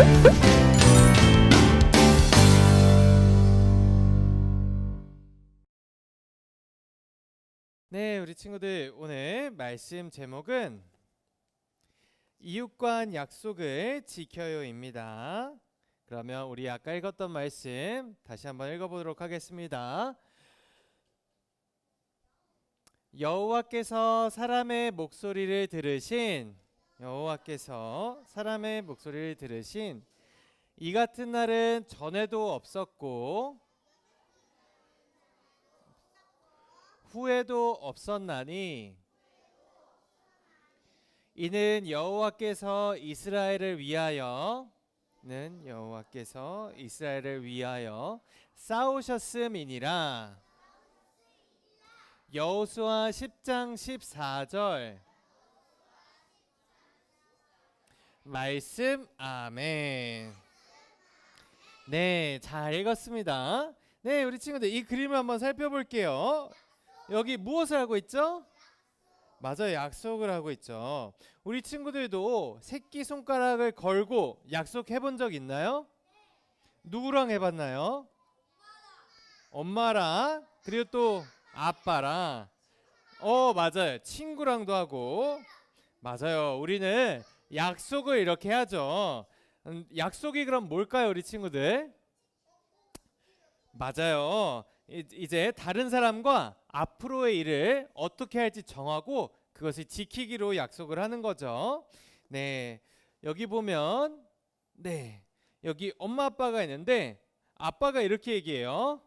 네, 우리 친구들 오늘 말씀 제목은 이웃과 약속을 지켜요입니다. 그러면 우리 아까 읽었던 말씀 다시 한번 읽어보도록 하겠습니다. 여호와께서 사람의 목소리를 들으신 여호와께서 사람의 목소리를 들으신 이 같은 날은 전에도 없었고 후에도 없었나니 이는 여호와께서 이스라엘을 위하여 는 여호와께서 이스라엘을 위하여 싸우셨음이니라. 여호수아 10장 14절 말씀 아멘 네, 잘 읽었습니다. 네, 우리 친구들 이 그림을 한번 살펴볼게요. 여기 무엇을 하고 있죠? 맞아요. 약속을 하고 있죠. 우리 친구들도 새끼 손가락을 걸고 약속해 본 적 있나요? 누구랑 해 봤나요? 엄마랑 그리고 또 아빠랑 어 맞아요. 친구랑도 하고 맞아요. 우리는 약속을 이렇게 하죠. 음, 약속이 그럼 뭘까요, 우리 친구들? 맞아요. 이- 이제 다른 사람과 앞으로의 일을 어떻게 할지 정하고 그것을 지키기로 약속을 하는 거죠. 네. 여기 보면 네. 여기 엄마 아빠가 있는데 아빠가 이렇게 얘기해요.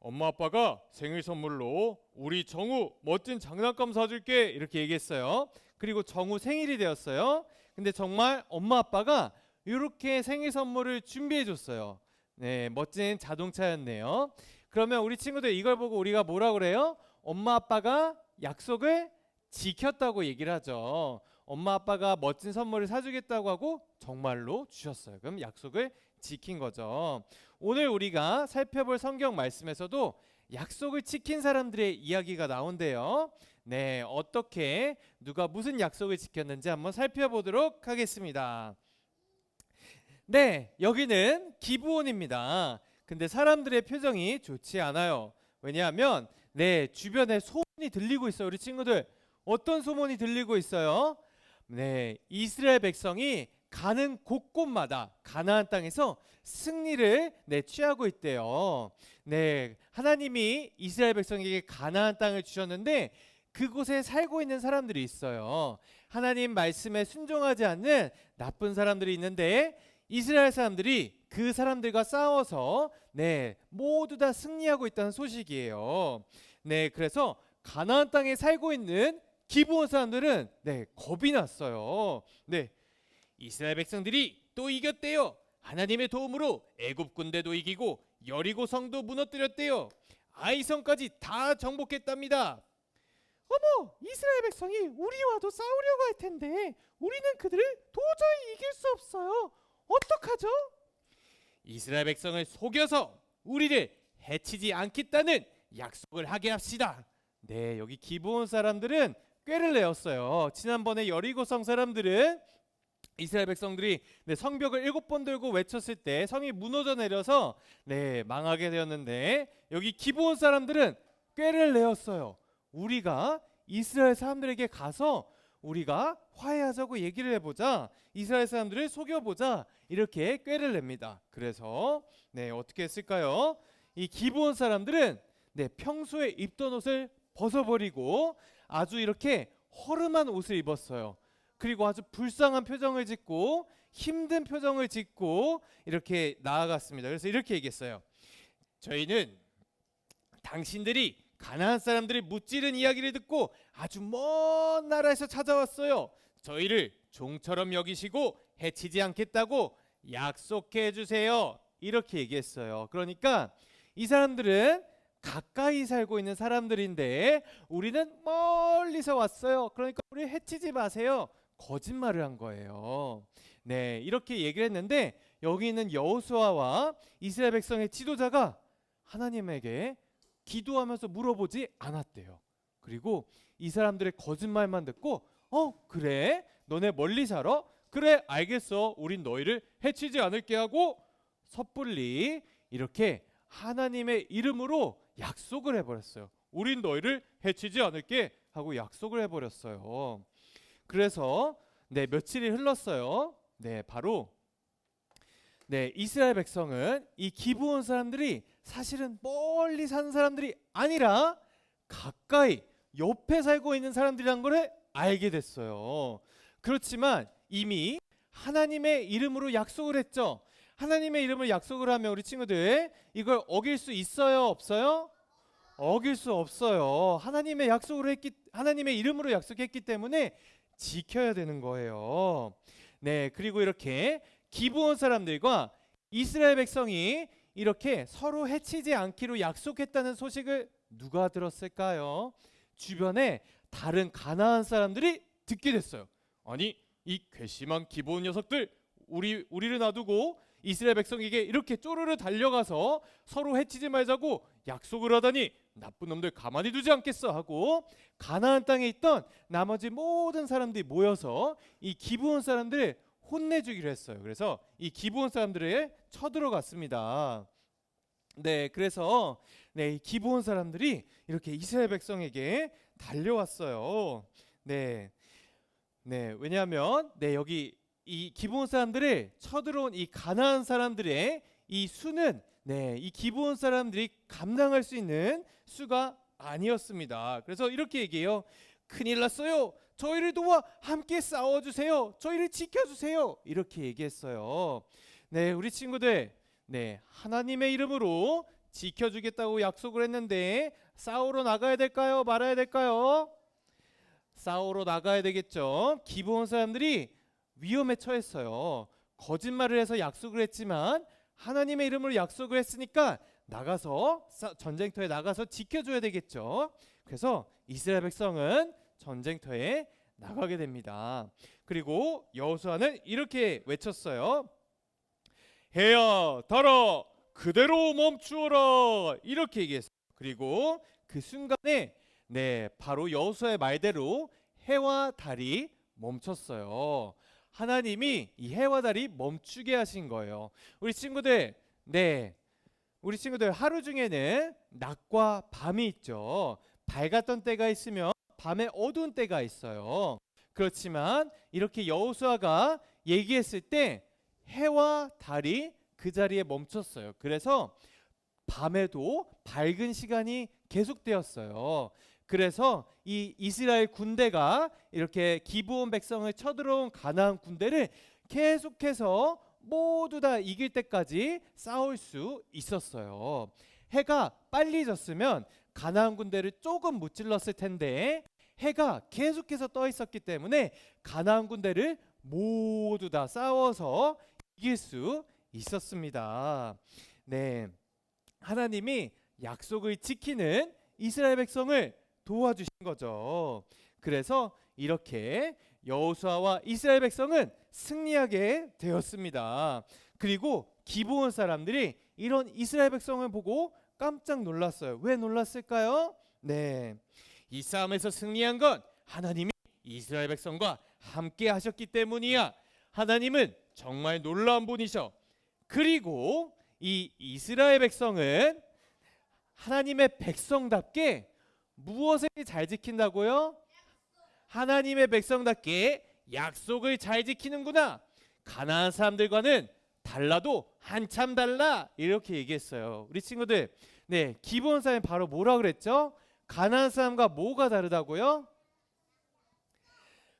엄마 아빠가 생일 선물로 우리 정우 멋진 장난감 사줄게 이렇게 얘기했어요. 그리고 정우 생일이 되었어요. 근데 정말 엄마 아빠가 이렇게 생일 선물을 준비해 줬어요. 네, 멋진 자동차였네요. 그러면 우리 친구들 이걸 보고 우리가 뭐라 그래요? 엄마 아빠가 약속을 지켰다고 얘기를 하죠. 엄마 아빠가 멋진 선물을 사주겠다고 하고 정말로 주셨어요. 그럼 약속을 지킨 거죠. 오늘 우리가 살펴볼 성경 말씀에서도 약속을 지킨 사람들의 이야기가 나온대요. 네, 어떻게 누가 무슨 약속을 지켰는지 한번 살펴보도록 하겠습니다. 네, 여기는 기부원입니다. 근데 사람들의 표정이 좋지 않아요. 왜냐하면 네, 주변에 소문이 들리고 있어요. 우리 친구들. 어떤 소문이 들리고 있어요? 네, 이스라엘 백성이 가는 곳곳마다 가나안 땅에서 승리를 네, 취하고 있대요. 네, 하나님이 이스라엘 백성에게 가나안 땅을 주셨는데 그곳에 살고 있는 사람들이 있어요. 하나님 말씀에 순종하지 않는 나쁜 사람들이 있는데 이스라엘 사람들이 그 사람들과 싸워서 네 모두 다 승리하고 있다는 소식이에요. 네 그래서 가나안 땅에 살고 있는 기브온 사람들은 네 겁이 났어요. 네 이스라엘 백성들이 또 이겼대요. 하나님의 도움으로 애굽 군대도 이기고 여리고 성도 무너뜨렸대요. 아이성까지 다 정복했답니다. 어머, 이스라엘 백성이 우리와도 싸우려고 할 텐데 우리는 그들을 도저히 이길 수 없어요. 어떡하죠? 이스라엘 백성을 속여서 우리를 해치지 않겠다는 약속을 하게 합시다. 네, 여기 기브온 사람들은 꾀를 내었어요. 지난번에 여리고성 사람들은 이스라엘 백성들이 네, 성벽을 일곱 번 들고 외쳤을 때 성이 무너져 내려서 네, 망하게 되었는데 여기 기브온 사람들은 꾀를 내었어요. 우리가 이스라엘 사람들에게 가서 우리가 화해하자고 얘기를 해보자 이스라엘 사람들을 속여보자 이렇게 꾀를 냅니다. 그래서 네 어떻게 했을까요? 이 기브온 사람들은 네 평소에 입던 옷을 벗어버리고 아주 이렇게 허름한 옷을 입었어요. 그리고 아주 불쌍한 표정을 짓고 힘든 표정을 짓고 이렇게 나아갔습니다. 그래서 이렇게 얘기했어요. 저희는 당신들이 가나안 사람들이 무찌른 이야기를 듣고 아주 먼 나라에서 찾아왔어요. 저희를 종처럼 여기시고 해치지 않겠다고 약속해 주세요. 이렇게 얘기했어요. 그러니까 이 사람들은 가까이 살고 있는 사람들인데 우리는 멀리서 왔어요. 그러니까 우리 해치지 마세요. 거짓말을 한 거예요. 네, 이렇게 얘기를 했는데 여기 있는 여호수아와 이스라엘 백성의 지도자가 하나님에게 기도하면서 물어보지 않았대요. 그리고 이 사람들의 거짓말만 듣고 어 그래 너네 멀리 살아 그래 알겠어 우린 너희를 해치지 않을게 하고 섣불리 이렇게 하나님의 이름으로 약속을 해버렸어요. 우린 너희를 해치지 않을게 하고 약속을 해버렸어요. 그래서 네 며칠이 흘렀어요. 네 바로 네 이스라엘 백성은 이 기브온 사람들이 사실은 멀리 사는 사람들이 아니라 가까이 옆에 살고 있는 사람들이란 걸 알게 됐어요. 그렇지만 이미 하나님의 이름으로 약속을 했죠. 하나님의 이름을 약속을 하면 우리 친구들 이걸 어길 수 있어요, 없어요? 어길 수 없어요. 하나님의 약속을 했기 하나님의 이름으로 약속했기 때문에 지켜야 되는 거예요. 네, 그리고 이렇게 기브온 사람들과 이스라엘 백성이 이렇게 서로 해치지 않기로 약속했다는 소식을 누가 들었을까요? 주변에 다른 가나안 사람들이 듣게 됐어요. 아니 이 괘씸한 기본 녀석들 우리 우리를 놔두고 이스라엘 백성에게 이렇게 쪼르르 달려가서 서로 해치지 말자고 약속을 하다니 나쁜 놈들 가만히 두지 않겠어 하고 가나안 땅에 있던 나머지 모든 사람들이 모여서 이 기브온 사람들을 혼내주기로 했어요. 그래서 이 기브온 사람들을 쳐들어갔습니다. 네, 그래서 네, 이 기브온 사람들이 이렇게 이스라엘 백성에게 달려왔어요. 네, 네, 왜냐하면 네 여기 이 기브온 사람들을 쳐들어온 이 가나안 사람들의 이 수는 네, 이 기브온 사람들이 감당할 수 있는 수가 아니었습니다. 그래서 이렇게 얘기해요. 큰일 났어요. 저희를 도와 함께 싸워 주세요. 저희를 지켜 주세요. 이렇게 얘기했어요. 네, 우리 친구들. 네, 하나님의 이름으로 지켜 주겠다고 약속을 했는데 싸우러 나가야 될까요? 말아야 될까요? 싸우러 나가야 되겠죠. 기브온 사람들이 위험에 처했어요. 거짓말을 해서 약속을 했지만 하나님의 이름으로 약속을 했으니까 나가서 싸- 전쟁터에 나가서 지켜줘야 되겠죠. 그래서 이스라엘 백성은 전쟁터에 나가게 됩니다. 그리고 여호수아는 이렇게 외쳤어요. 해야 달아 그대로 멈추어라 이렇게 얘기했어요. 그리고 그 순간에 네 바로 여호수아의 말대로 해와 달이 멈췄어요. 하나님이 이 해와 달이 멈추게 하신 거예요. 우리 친구들, 네, 우리 친구들 하루 중에는 낮과 밤이 있죠. 밝았던 때가 있으면 밤에 어두운 때가 있어요. 그렇지만 이렇게 여호수아가 얘기했을 때 해와 달이 그 자리에 멈췄어요. 그래서 밤에도 밝은 시간이 계속되었어요. 그래서 이 이스라엘 군대가 이렇게 기브온 백성을 쳐들어온 가나안 군대를 계속해서 모두 다 이길 때까지 싸울 수 있었어요. 해가 빨리 졌으면 가나안 군대를 조금 무찔렀을 텐데 해가 계속해서 떠 있었기 때문에 가나안 군대를 모두 다 싸워서 이길 수 있었습니다. 네. 하나님이 약속을 지키는 이스라엘 백성을 도와주신 거죠. 그래서 이렇게 여호수아와 이스라엘 백성은 승리하게 되었습니다. 그리고 기브온 사람들이 이런 이스라엘 백성을 보고 깜짝 놀랐어요. 왜 놀랐을까요? 네. 이 싸움에서 승리한 건 하나님이 이스라엘 백성과 함께 하셨기 때문이야. 하나님은 정말 놀라운 분이셔. 그리고 이 이스라엘 백성은 하나님의 백성답게 무엇을 잘 지킨다고요? 하나님의 백성답게 약속을 잘 지키는구나. 가나안 사람들과는 달라도 한참 달라 이렇게 얘기했어요. 우리 친구들, 네 기본 사람 바로 뭐라 그랬죠? 가나안 사람과 뭐가 다르다고요?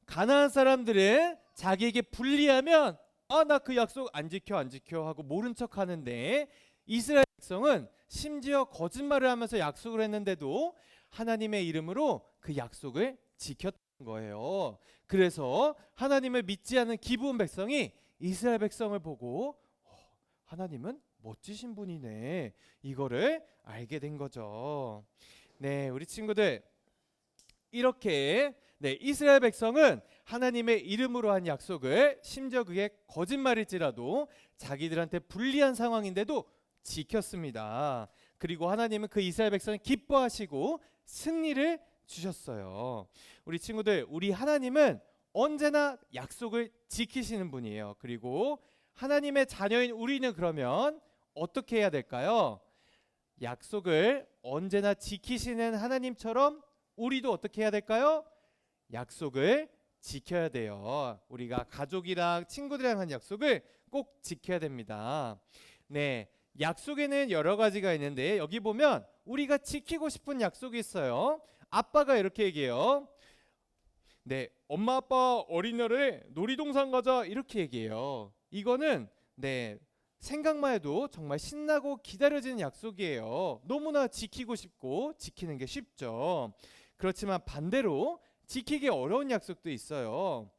가나안 사람들은 자기에게 불리하면 아 나 그 약속 안 지켜 안 지켜 하고 모른 척 하는데 이스라엘 백성은 심지어 거짓말을 하면서 약속을 했는데도 하나님의 이름으로 그 약속을 지켰던 거예요. 그래서 하나님을 믿지 않은 기브온 백성이 이스라엘 백성을 보고 어, 하나님은 멋지신 분이네. 이거를 알게 된 거죠. 네, 우리 친구들 이렇게 네, 이스라엘 백성은 하나님의 이름으로 한 약속을 심지어 그게 거짓말일지라도 자기들한테 불리한 상황인데도 지켰습니다. 그리고 하나님은 그 이스라엘 백성을 기뻐하시고 승리를 주셨어요. 우리 친구들, 우리 하나님은 언제나 약속을 지키시는 분이에요. 그리고 하나님의 자녀인 우리는 그러면 어떻게 해야 될까요? 약속을 언제나 지키시는 하나님처럼 우리도 어떻게 해야 될까요? 약속을 지켜야 돼요. 우리가 가족이랑 친구들이랑 한 약속을 꼭 지켜야 됩니다. 네. 약속에는 여러 가지가 있는데 여기 보면 우리가 지키고 싶은 약속이 있어요. 아빠가 이렇게 얘기해요. 네, 엄마 아빠 어린이날에 놀이동산 가자 이렇게 얘기해요. 이거는 네 생각만 해도 정말 신나고 기다려지는 약속이에요. 너무나 지키고 싶고 지키는 게 쉽죠. 그렇지만 반대로 지키기 어려운 약속도 있어요.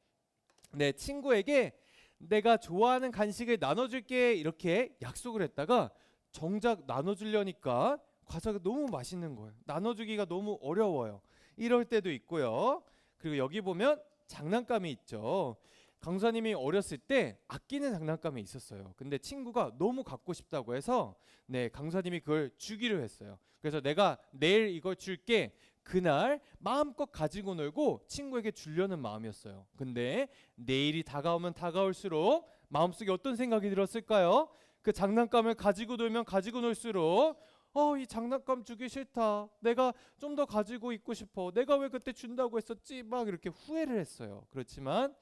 네, 친구에게 내가 좋아하는 간식을 나눠줄게 이렇게 약속을 했다가 정작 나눠주려니까 과자가 너무 맛있는 거예요. 나눠주기가 너무 어려워요. 이럴 때도 있고요. 그리고 여기 보면 장난감이 있죠. 강사님이 어렸을 때 아끼는 장난감이 있었어요. 근데 친구가 너무 갖고 싶다고 해서 네 강사님이 그걸 주기로 했어요. 그래서 내가 내일 이걸 줄게. 그날 마음껏 가지고 놀고 친구에게 주려는 마음이었어요. 근데 내일이 다가오면 다가올수록 마음속에 어떤 생각이 들었을까요? 그 장난감을 가지고 놀면 가지고 놀수록 어, 이 장난감 주기 싫다. 내가 좀 더 가지고 있고 싶어. 내가 왜 그때 준다고 했었지? 막 이렇게 후회를 했어요. 그렇지만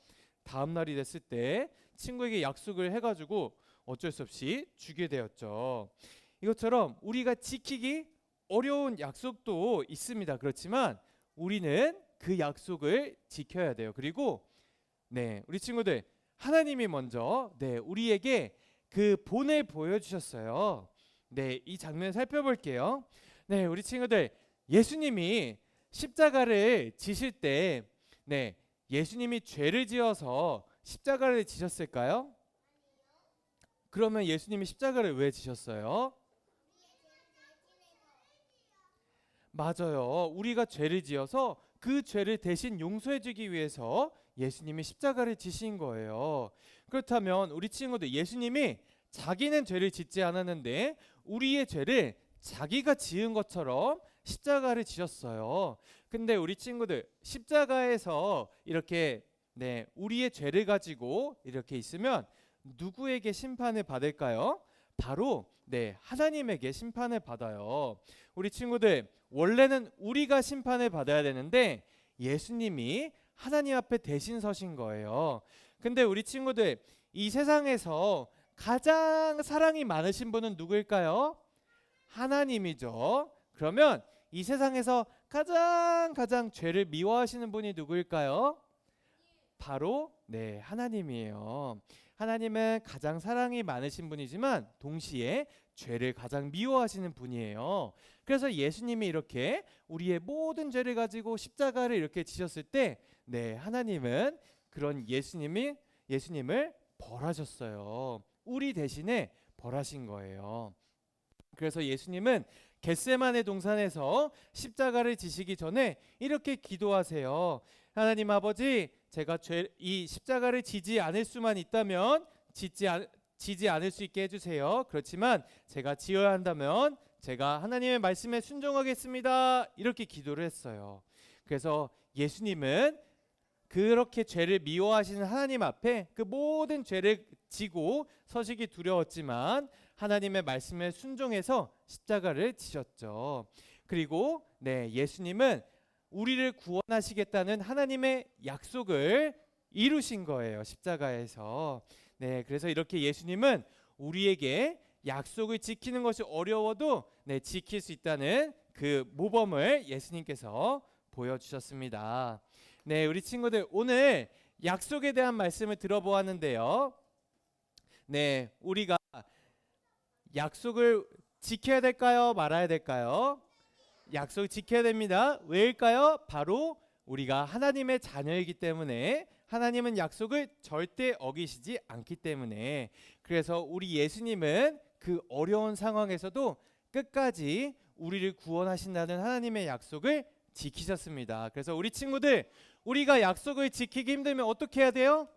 다음 날이 됐을 때 친구에게 약속을 해가지고 어쩔 수 없이 주게 되었죠. 이것처럼 우리가 지키기 어려운 약속도 있습니다. 그렇지만 우리는 그 약속을 지켜야 돼요. 그리고 네, 우리 친구들 하나님이 먼저 네, 우리에게 그 본을 보여 주셨어요. 네, 이 장면 살펴볼게요. 네, 우리 친구들 예수님이 십자가를 지실 때 네, 예수님이 죄를 지어서 십자가를 지셨을까요? 그러면 예수님이 십자가를 왜 지셨어요? 맞아요. 우리가 죄를 지어서 그 죄를 대신 용서해 주기 위해서 예수님이 십자가를 지신 거예요. 그렇다면 우리 친구들 예수님이 자기는 죄를 짓지 않았는데 우리의 죄를 자기가 지은 것처럼 십자가를 지셨어요. 근데 우리 친구들 십자가에서 이렇게 네, 우리의 죄를 가지고 이렇게 있으면 누구에게 심판을 받을까요? 바로 네, 하나님에게 심판을 받아요. 우리 친구들 원래는 우리가 심판을 받아야 되는데 예수님이 하나님 앞에 대신 서신 거예요. 근데 우리 친구들 이 세상에서 가장 사랑이 많으신 분은 누구일까요? 하나님이죠. 그러면 이 세상에서 가장 가장 죄를 미워하시는 분이 누구일까요? 바로 네, 하나님이에요. 하나님은 가장 사랑이 많으신 분이지만 동시에 죄를 가장 미워하시는 분이에요. 그래서 예수님이 이렇게 우리의 모든 죄를 가지고 십자가를 이렇게 지셨을 때, 네 하나님은 그런 예수님이 예수님을 벌하셨어요. 우리 대신에 벌하신 거예요. 그래서 예수님은 겟세만의 동산에서 십자가를 지시기 전에 이렇게 기도하세요. 하나님 아버지, 제가 죄, 이 십자가를 지지 않을 수만 있다면 짓지 않, 지지 않을 수 있게 해주세요. 그렇지만 제가 지어야 한다면 제가 하나님의 말씀에 순종하겠습니다. 이렇게 기도를 했어요. 그래서 예수님은 그렇게 죄를 미워하시는 하나님 앞에 그 모든 죄를 지고 서식이 두려웠지만 하나님의 말씀에 순종해서 십자가를 지셨죠. 그리고 네, 예수님은 우리를 구원하시겠다는 하나님의 약속을 이루신 거예요. 십자가에서. 네, 그래서 이렇게 예수님은 우리에게 약속을 지키는 것이 어려워도 네, 지킬 수 있다는 그 모범을 예수님께서 보여주셨습니다. 네, 우리 친구들 오늘 약속에 대한 말씀을 들어보았는데요. 네, 우리가 약속을 지켜야 될까요? 말아야 될까요? 약속 지켜야 됩니다. 왜일까요? 바로 우리가 하나님의 자녀이기 때문에 하나님은 약속을 절대 어기시지 않기 때문에 그래서 우리 예수님은 그 어려운 상황에서도 끝까지 우리를 구원하신다는 하나님의 약속을 지키셨습니다. 그래서 우리 친구들 우리가 약속을 지키기 힘들면 어떻게 해야 돼요?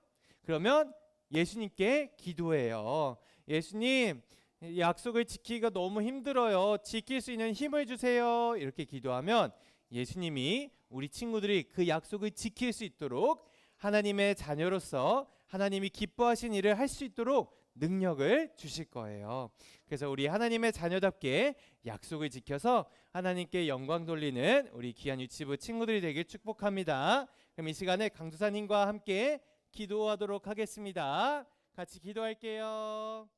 그러면 예수님께 기도해요. 예수님 이 약속을 지키기가 너무 힘들어요. 지킬 수 있는 힘을 주세요. 이렇게 기도하면 예수님이 우리 친구들이 그 약속을 지킬 수 있도록 하나님의 자녀로서 하나님이 기뻐하신 일을 할 수 있도록 능력을 주실 거예요. 그래서 우리 하나님의 자녀답게 약속을 지켜서 하나님께 영광 돌리는 우리 귀한 유치부 친구들이 되길 축복합니다. 그럼 이 시간에 강두사님과 함께 기도하도록 하겠습니다. 같이 기도할게요.